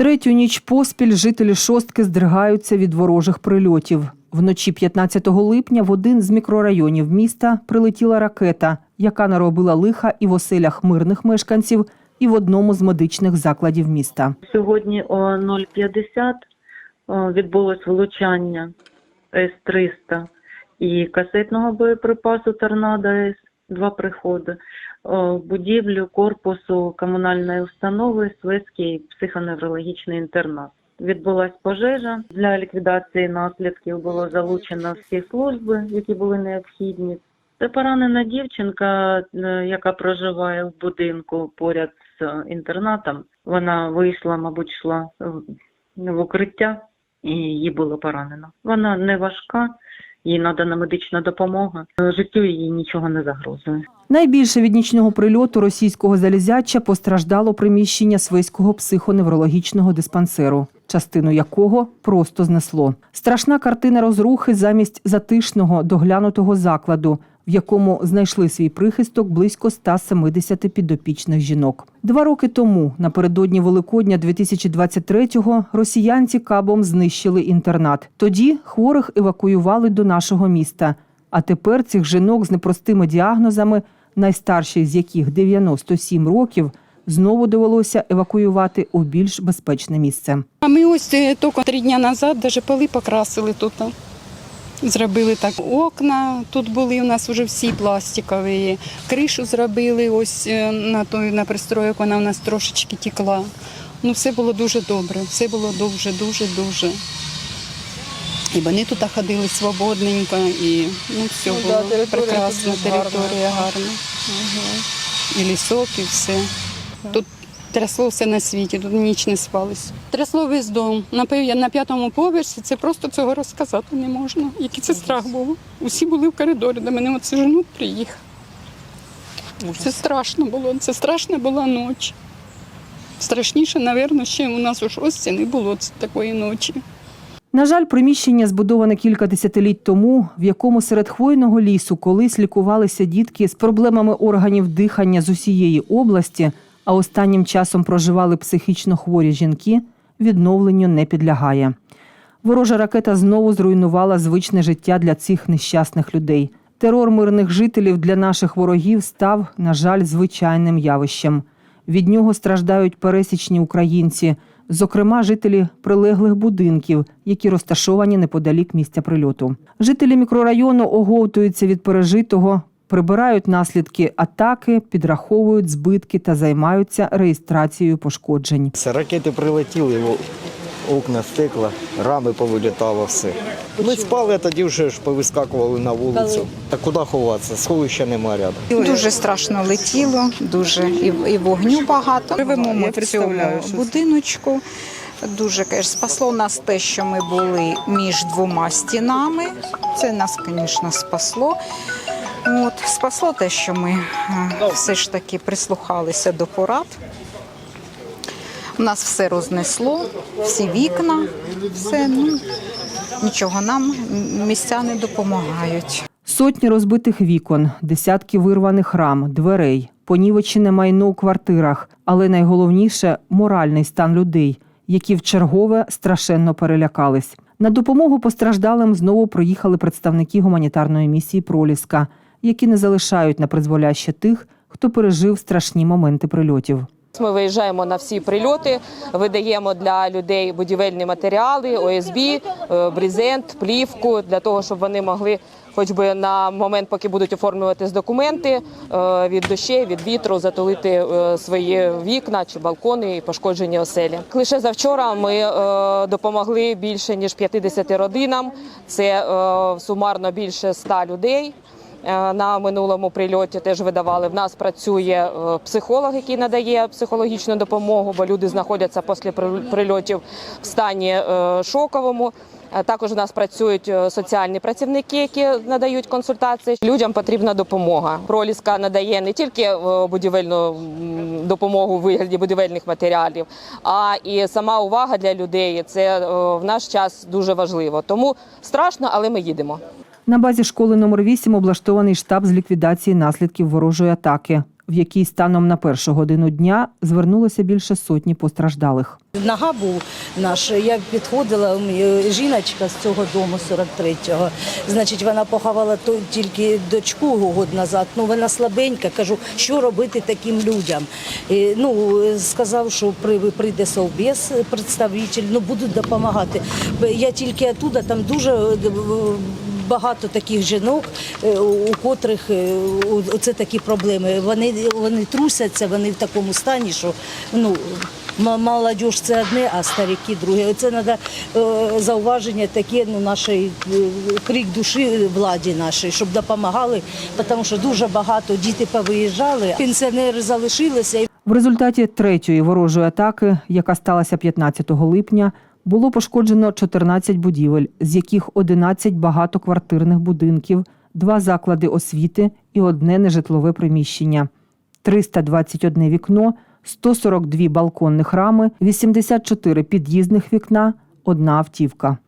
Третю ніч поспіль жителі шостки здригаються від ворожих прильотів. Вночі 15 липня в один з мікрорайонів міста прилетіла ракета, яка наробила лиха і в оселях мирних мешканців, і в одному з медичних закладів міста. Сьогодні о 0.50 о, відбулось влучання С-300 і касетного боєприпасу «Торнадо С», два приходи, в будівлю корпусу комунальної установи Свеський психоневрологічний інтернат. Відбулась пожежа. Для ліквідації наслідків було залучено всі служби, які були необхідні. Це поранена дівчинка, е, яка проживає в будинку поряд з е, інтернатом. Вона вийшла, мабуть, йшла в укриття і її було поранено. Вона не важка, їй надана медична допомога. Е, Життю її нічого не загрозує. Найбільше від нічного прильоту російського залізяча постраждало приміщення Свиського психоневрологічного диспансеру, частину якого просто знесло. Страшна картина розрухи замість затишного доглянутого закладу, в якому знайшли свій прихисток близько 170 підопічних жінок. Два роки тому, напередодні Великодня 2023-го, росіянці кабом знищили інтернат. Тоді хворих евакуювали до нашого міста. А тепер цих жінок з непростими діагнозами, найстарший з яких 97 років, знову довелося евакуювати у більш безпечне місце. А ми ось е, тільки три дні назад даже поли покрасили тут. Зробили так окна, тут були у нас вже всі пластикові, кришу зробили ось е, на той на пристройок, вона у нас трошечки текла. Ну, все було дуже добре, все було дуже, дуже, дуже. І вони тут ходили свободненько, і ну, все було прекрасно, територія гарна. І лісок, і все. Тут трясло все на світі, тут ніч не спалось. Трясло весь дом. Я на п'ятому поверсі, це просто цього розказати не можна. Який це страх був. Усі були в коридорі, до мене оце жену приїхав. Це страшно було, це страшна була ніч. Страшніше, мабуть, ще у нас у шостці не було такої ночі. На жаль, приміщення збудоване кілька десятиліть тому, в якому серед хвойного лісу колись лікувалися дітки з проблемами органів дихання з усієї області, а останнім часом проживали психічно хворі жінки, відновленню не підлягає. Ворожа ракета знову зруйнувала звичне життя для цих нещасних людей. Терор мирних жителів для наших ворогів став, на жаль, звичайним явищем. Від нього страждають пересічні українці, зокрема жителі прилеглих будинків, які розташовані неподалік місця прильоту. Жителі мікрорайону оговтуються від пережитого, прибирають наслідки атаки, підраховують збитки та займаються реєстрацією пошкоджень. Це ракети прилетіли, окна стекла, рами повилітало все. Ми спали, а тоді вже ж повискакували на вулицю. Та куди ховатися? Сховища нема рядом. Дуже страшно летіло, дуже і, і вогню багато. Живемо ми в цьому будиночку. Дуже каже, спасло нас те, що ми були між двома стінами. Це нас, звісно, спасло. От, спасло те, що ми е, все ж таки прислухалися до порад. У нас все рознесло, всі вікна, все, ну, нічого нам місця не допомагають. Сотні розбитих вікон, десятки вирваних рам, дверей, понівечене майно у квартирах, але найголовніше моральний стан людей, які в чергове страшенно перелякались. На допомогу постраждалим знову приїхали представники гуманітарної місії Проліска, які не залишають на призволяще тих, хто пережив страшні моменти прильотів. Ми виїжджаємо на всі прильоти, видаємо для людей будівельні матеріали, ОСБ, е, брезент, плівку для того, щоб вони могли, хоч би на момент, поки будуть оформлюватись документи е, від дощей, від вітру, затулити е, свої вікна чи балкони і пошкоджені оселі. Лише завчора ми допомогли більше ніж 50 родинам. Це сумарно більше 100 людей. Е, На минулому прильоті теж видавали. В нас працює е, психолог, який надає психологічну допомогу, бо люди знаходяться після при- прильотів в стані е, шоковому. Також у нас працюють соціальні працівники, які надають консультації. Людям потрібна допомога. Проліска надає не тільки будівельну допомогу у вигляді будівельних матеріалів, а і сама увага для людей. Це в наш час дуже важливо. Тому страшно, але ми їдемо. На базі школи номер 8 облаштований штаб з ліквідації наслідків ворожої атаки. в якій станом на першу годину дня звернулося більше сотні постраждалих. Нога був наш. Я підходила, жіночка з цього дому 43-го. Значить, вона поховала тільки дочку год назад. Ну вона слабенька. Кажу, що робити таким людям. І, ну сказав, що при- прийде совбез представитель, ну будуть допомагати. Я тільки оттуда, там дуже е, багато таких жінок, е, у котрих е, оце такі проблеми. Вони, вони трусяться, вони в такому стані, що ну. Молодіж це одне, а старики друге. Це треба зауваження таке, ну, нашої е, крик душі владі нашої, щоб допомагали, тому що дуже багато діти повиїжджали, пенсіонери залишилися. В результаті третьої ворожої атаки, яка сталася 15 липня, було пошкоджено 14 будівель, з яких 11 багатоквартирних будинків, два заклади освіти і одне нежитлове приміщення, 321 вікно, 142 балконних рами, 84 під'їзних вікна, одна автівка.